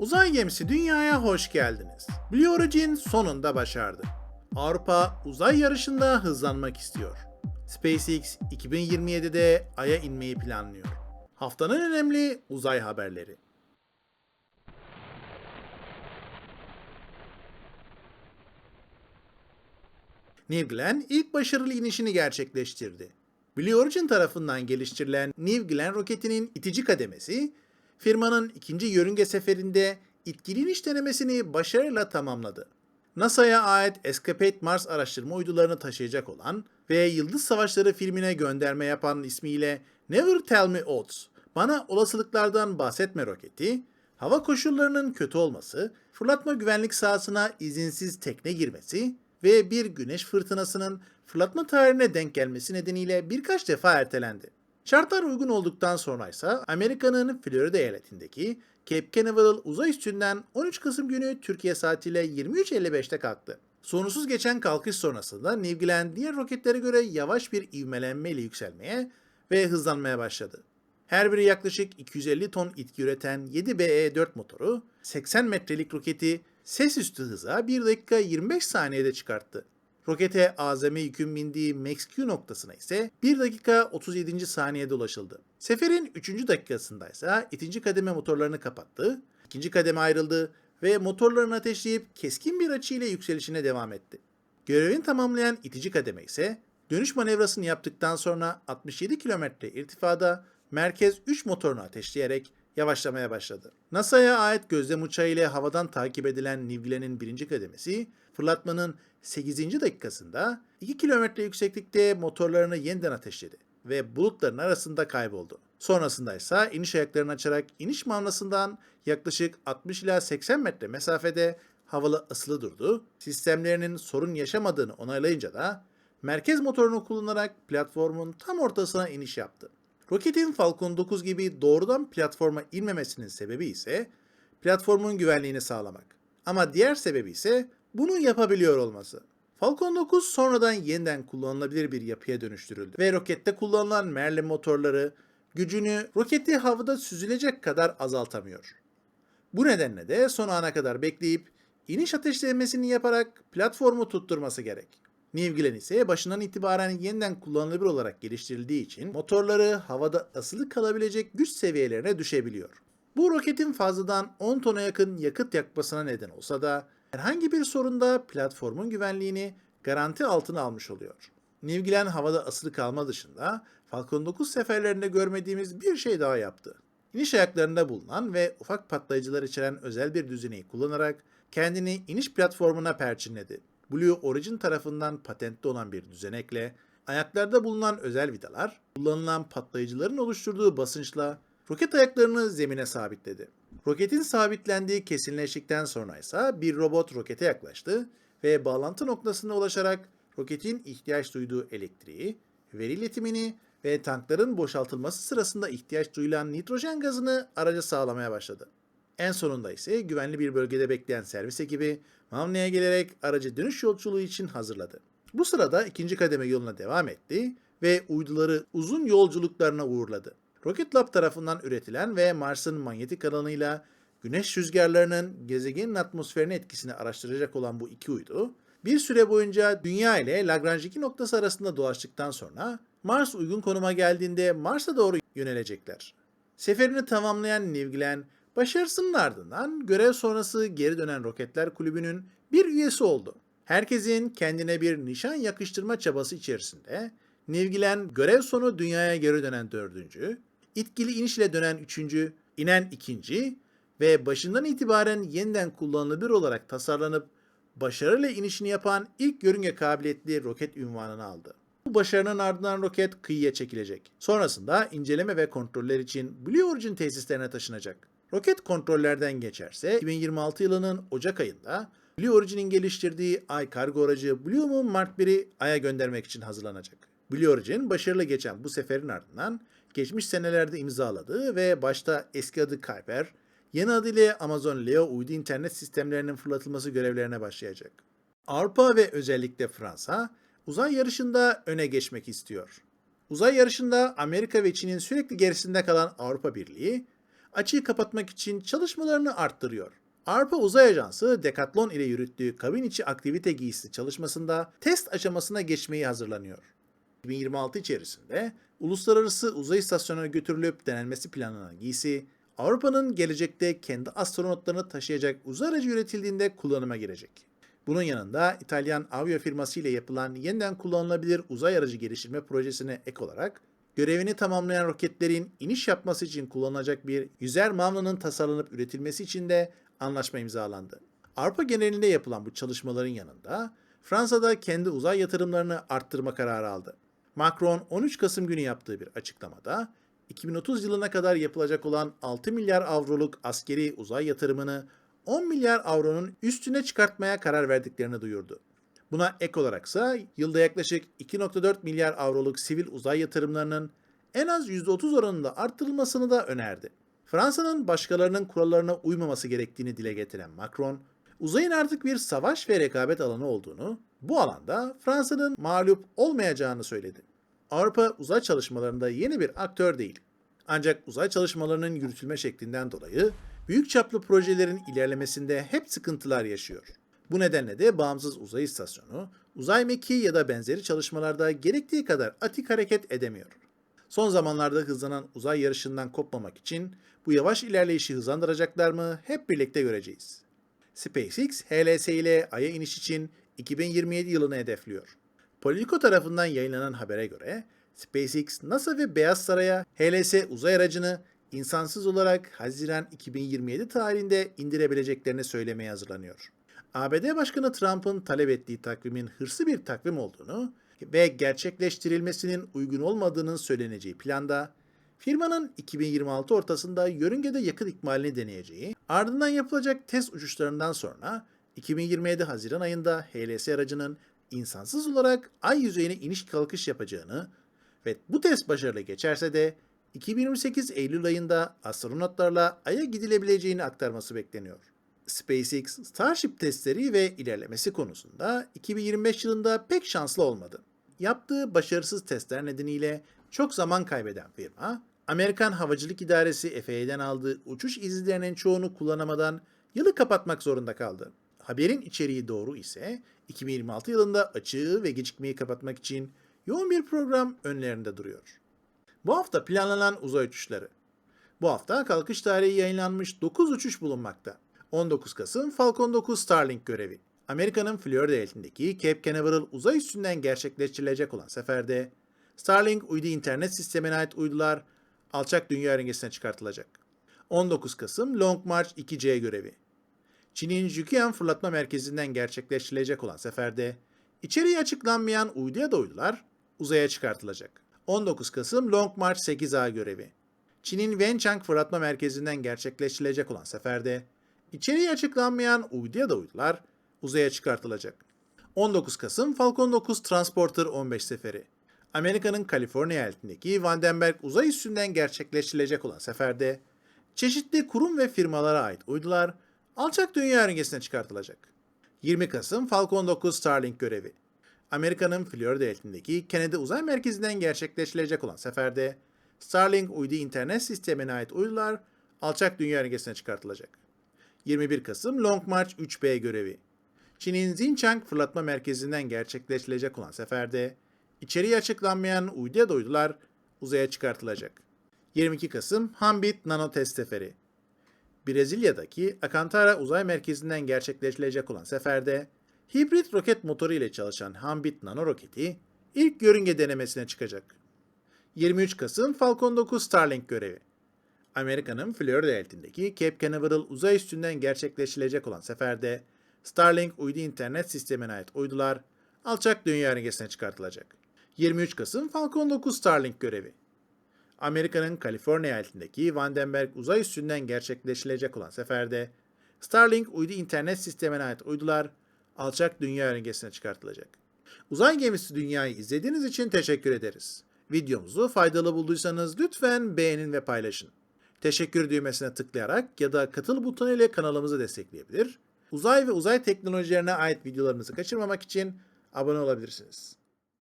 Uzay gemisi dünyaya hoş geldiniz. Blue Origin sonunda başardı. Avrupa uzay yarışında hızlanmak istiyor. SpaceX 2027'de Ay'a inmeyi planlıyor. Haftanın önemli uzay haberleri. New Glenn ilk başarılı inişini gerçekleştirdi. Blue Origin tarafından geliştirilen New Glenn roketinin itici kademesi, firmanın ikinci yörünge seferinde etkili iniş denemesini başarıyla tamamladı. NASA'ya ait Escapade Mars araştırma uydularını taşıyacak olan ve Yıldız Savaşları filmine gönderme yapan ismiyle Never Tell Me Odds, bana olasılıklardan bahsetme roketi, hava koşullarının kötü olması, fırlatma güvenlik sahasına izinsiz tekne girmesi ve bir güneş fırtınasının fırlatma tarihine denk gelmesi nedeniyle birkaç defa ertelendi. Şartlar uygun olduktan sonra ise Amerika'nın Florida eyaletindeki Cape Canaveral uzay üstünden 13 Kasım günü Türkiye saatiyle 23.55'te kalktı. Sorunsuz geçen kalkış sonrasında New Glenn diğer roketlere göre yavaş bir ivmelenmeyle yükselmeye ve hızlanmaya başladı. Her biri yaklaşık 250 ton itki üreten 7BE4 motoru 80 metrelik roketi ses üstü hıza 1 dakika 25 saniyede çıkarttı. Rokete azami yükün bindiği Max-Q noktasına ise 1 dakika 37. saniyede ulaşıldı. Seferin 3. dakikasında ise ikinci kademe motorlarını kapattı, ikinci kademe ayrıldı ve motorlarını ateşleyip keskin bir açıyla yükselişine devam etti. Görevini tamamlayan itici kademe ise dönüş manevrasını yaptıktan sonra 67 kilometre irtifada merkez 3 motorunu ateşleyerek yavaşlamaya başladı. NASA'ya ait gözlem uçağı ile havadan takip edilen New Glenn'in birinci kademesi fırlatmanın 8. dakikasında 2 kilometre yükseklikte motorlarını yeniden ateşledi ve bulutların arasında kayboldu. Sonrasında ise iniş ayaklarını açarak iniş manasından yaklaşık 60 ila 80 metre mesafede havalı asılı durdu. Sistemlerinin sorun yaşamadığını onaylayınca da merkez motorunu kullanarak platformun tam ortasına iniş yaptı. Roketin Falcon 9 gibi doğrudan platforma inmemesinin sebebi ise platformun güvenliğini sağlamak. Ama diğer sebebi ise bunu yapabiliyor olması. Falcon 9 sonradan yeniden kullanılabilir bir yapıya dönüştürüldü ve rokette kullanılan Merlin motorları gücünü roketi havada süzülecek kadar azaltamıyor. Bu nedenle de son ana kadar bekleyip iniş ateşlemesini yaparak platformu tutturması gerek. New Glenn ise başından itibaren yeniden kullanılabilir olarak geliştirildiği için motorları havada asılı kalabilecek güç seviyelerine düşebiliyor. Bu roketin fazladan 10 tona yakın yakıt yakmasına neden olsa da herhangi bir sorunda platformun güvenliğini garanti altına almış oluyor. New Glenn havada asılı kalma dışında Falcon 9 seferlerinde görmediğimiz bir şey daha yaptı. İniş ayaklarında bulunan ve ufak patlayıcılar içeren özel bir düzeneyi kullanarak kendini iniş platformuna perçinledi. Blue Origin tarafından patentli olan bir düzenekle ayaklarda bulunan özel vidalar kullanılan patlayıcıların oluşturduğu basınçla roket ayaklarını zemine sabitledi. Roketin sabitlendiği kesinleştikten sonra ise bir robot rokete yaklaştı ve bağlantı noktasına ulaşarak roketin ihtiyaç duyduğu elektriği, veri iletimini ve tankların boşaltılması sırasında ihtiyaç duyulan nitrojen gazını araca sağlamaya başladı. En sonunda ise güvenli bir bölgede bekleyen servis ekibi Mamne'ye gelerek aracı dönüş yolculuğu için hazırladı. Bu sırada ikinci kademe yoluna devam etti ve uyduları uzun yolculuklarına uğurladı. Rocket Lab tarafından üretilen ve Mars'ın manyetik alanıyla güneş rüzgarlarının gezegenin atmosferine etkisini araştıracak olan bu iki uydu, bir süre boyunca Dünya ile Lagrange 2 noktası arasında dolaştıktan sonra Mars uygun konuma geldiğinde Mars'a doğru yönelecekler. Seferini tamamlayan New Glenn, başarısının ardından görev sonrası geri dönen Roketler Kulübü'nün bir üyesi oldu. Herkesin kendine bir nişan yakıştırma çabası içerisinde New Glenn görev sonu dünyaya geri dönen dördüncü, itkili iniş ile dönen üçüncü, inen ikinci ve başından itibaren yeniden kullanılabilir olarak tasarlanıp başarıyla inişini yapan ilk yörünge kabiliyetli roket ünvanını aldı. Bu başarının ardından roket kıyıya çekilecek. Sonrasında inceleme ve kontroller için Blue Origin tesislerine taşınacak. Roket kontrollerden geçerse 2026 yılının Ocak ayında Blue Origin'in geliştirdiği Ay kargo aracı Blue Moon Mark 1'i Ay'a göndermek için hazırlanacak. Blue Origin başarılı geçen bu seferin ardından geçmiş senelerde imzaladığı ve başta eski adı Kuiper, yeni adıyla Amazon Leo uydu internet sistemlerinin fırlatılması görevlerine başlayacak. Avrupa ve özellikle Fransa uzay yarışında öne geçmek istiyor. Uzay yarışında Amerika ve Çin'in sürekli gerisinde kalan Avrupa Birliği, açığı kapatmak için çalışmalarını arttırıyor. Avrupa Uzay Ajansı, Decathlon ile yürüttüğü kabin içi aktivite giysisi çalışmasında test aşamasına geçmeyi hazırlanıyor. 2026 içerisinde uluslararası uzay istasyonuna götürülüp denenmesi planlanan giysi, Avrupa'nın gelecekte kendi astronotlarını taşıyacak uzay aracı üretildiğinde kullanıma girecek. Bunun yanında İtalyan avio firması ile yapılan yeniden kullanılabilir uzay aracı geliştirme projesine ek olarak görevini tamamlayan roketlerin iniş yapması için kullanılacak bir yüzer mamlanın tasarlanıp üretilmesi için de anlaşma imzalandı. Avrupa genelinde yapılan bu çalışmaların yanında Fransa'da kendi uzay yatırımlarını arttırma kararı aldı. Macron 13 Kasım günü yaptığı bir açıklamada 2030 yılına kadar yapılacak olan 6 milyar avroluk askeri uzay yatırımını 10 milyar avronun üstüne çıkartmaya karar verdiklerini duyurdu. Buna ek olaraksa yılda yaklaşık 2.4 milyar avroluk sivil uzay yatırımlarının en az %30 oranında arttırılmasını da önerdi. Fransa'nın başkalarının kurallarına uymaması gerektiğini dile getiren Macron, uzayın artık bir savaş ve rekabet alanı olduğunu, bu alanda Fransa'nın mağlup olmayacağını söyledi. Avrupa uzay çalışmalarında yeni bir aktör değil. Ancak uzay çalışmalarının yürütülme şeklinden dolayı büyük çaplı projelerin ilerlemesinde hep sıkıntılar yaşıyor. Bu nedenle de bağımsız uzay istasyonu, uzay mekiği ya da benzeri çalışmalarda gerektiği kadar atik hareket edemiyor. Son zamanlarda hızlanan uzay yarışından kopmamak için bu yavaş ilerleyişi hızlandıracaklar mı hep birlikte göreceğiz. SpaceX, HLS ile Ay'a iniş için 2027 yılını hedefliyor. Politico tarafından yayınlanan habere göre SpaceX, NASA ve Beyaz Saray'a HLS uzay aracını insansız olarak Haziran 2027 tarihinde indirebileceklerini söylemeye hazırlanıyor. ABD Başkanı Trump'ın talep ettiği takvimin hırsı bir takvim olduğunu ve gerçekleştirilmesinin uygun olmadığının söyleneceği planda, firmanın 2026 ortasında yörüngede yakıt ikmalini deneyeceği, ardından yapılacak test uçuşlarından sonra 2027 Haziran ayında HLS aracının insansız olarak ay yüzeyine iniş kalkış yapacağını ve bu test başarılı geçerse de 2028 Eylül ayında astronotlarla Ay'a gidilebileceğini aktarması bekleniyor. SpaceX, Starship testleri ve ilerlemesi konusunda 2025 yılında pek şanslı olmadı. Yaptığı başarısız testler nedeniyle çok zaman kaybeden firma, Amerikan Havacılık İdaresi FAA'den aldığı uçuş izinlerinin çoğunu kullanamadan yılı kapatmak zorunda kaldı. Haberin içeriği doğru ise 2026 yılında açığı ve gecikmeyi kapatmak için yoğun bir program önlerinde duruyor. Bu hafta planlanan uzay uçuşları. Bu hafta kalkış tarihi yayınlanmış 9 uçuş bulunmakta. 19 Kasım Falcon 9 Starlink görevi. Amerika'nın Florida eyaletindeki Cape Canaveral uzay üstünden gerçekleştirilecek olan seferde Starlink uydu internet sistemine ait uydular alçak dünya yörüngesine çıkartılacak. 19 Kasım Long March 2C görevi. Çin'in Jukian fırlatma merkezinden gerçekleştirilecek olan seferde içeriği açıklanmayan uyduya da uydular uzaya çıkartılacak. 19 Kasım Long March 8A görevi. Çin'in Wenchang fırlatma merkezinden gerçekleştirilecek olan seferde içeriği açıklanmayan uyduya da uydular uzaya çıkartılacak. 19 Kasım Falcon 9 Transporter 15 seferi. Amerika'nın Kaliforniya eyaletindeki Vandenberg uzay üstünden gerçekleştirilecek olan seferde çeşitli kurum ve firmalara ait uydular alçak dünya yörüngesine çıkartılacak. 20 Kasım Falcon 9 Starlink görevi. Amerika'nın Florida eyaletindeki Kennedy Uzay Merkezi'nden gerçekleştirilecek olan seferde Starlink uydu internet sistemine ait uydular alçak dünya yörüngesine çıkartılacak. 21 Kasım Long March 3B görevi. Çin'in Xinjiang fırlatma merkezinden gerçekleştirilecek olan seferde içeriği açıklanmayan uyduya da uydular uzaya çıkartılacak. 22 Kasım Hambit Nano Test Seferi. Brezilya'daki Alcantara Uzay Merkezi'nden gerçekleştirilecek olan seferde hibrit roket motoru ile çalışan Hambit Nano roketi ilk yörünge denemesine çıkacak. 23 Kasım Falcon 9 Starlink görevi. Amerika'nın Florida eyaletindeki Cape Canaveral uzay üstünden gerçekleştirilecek olan seferde Starlink uydu internet sistemine ait uydular alçak dünya yörüngesine çıkartılacak. 23 Kasım Falcon 9 Starlink görevi. Amerika'nın Kaliforniya eyaletindeki Vandenberg uzay üstünden gerçekleştirilecek olan seferde Starlink uydu internet sistemine ait uydular alçak dünya yörüngesine çıkartılacak. Uzay gemisi dünyayı izlediğiniz için teşekkür ederiz. Videomuzu faydalı bulduysanız lütfen beğenin ve paylaşın. Teşekkür düğmesine tıklayarak ya da katıl butonu ile kanalımızı destekleyebilir. Uzay ve uzay teknolojilerine ait videolarımızı kaçırmamak için abone olabilirsiniz.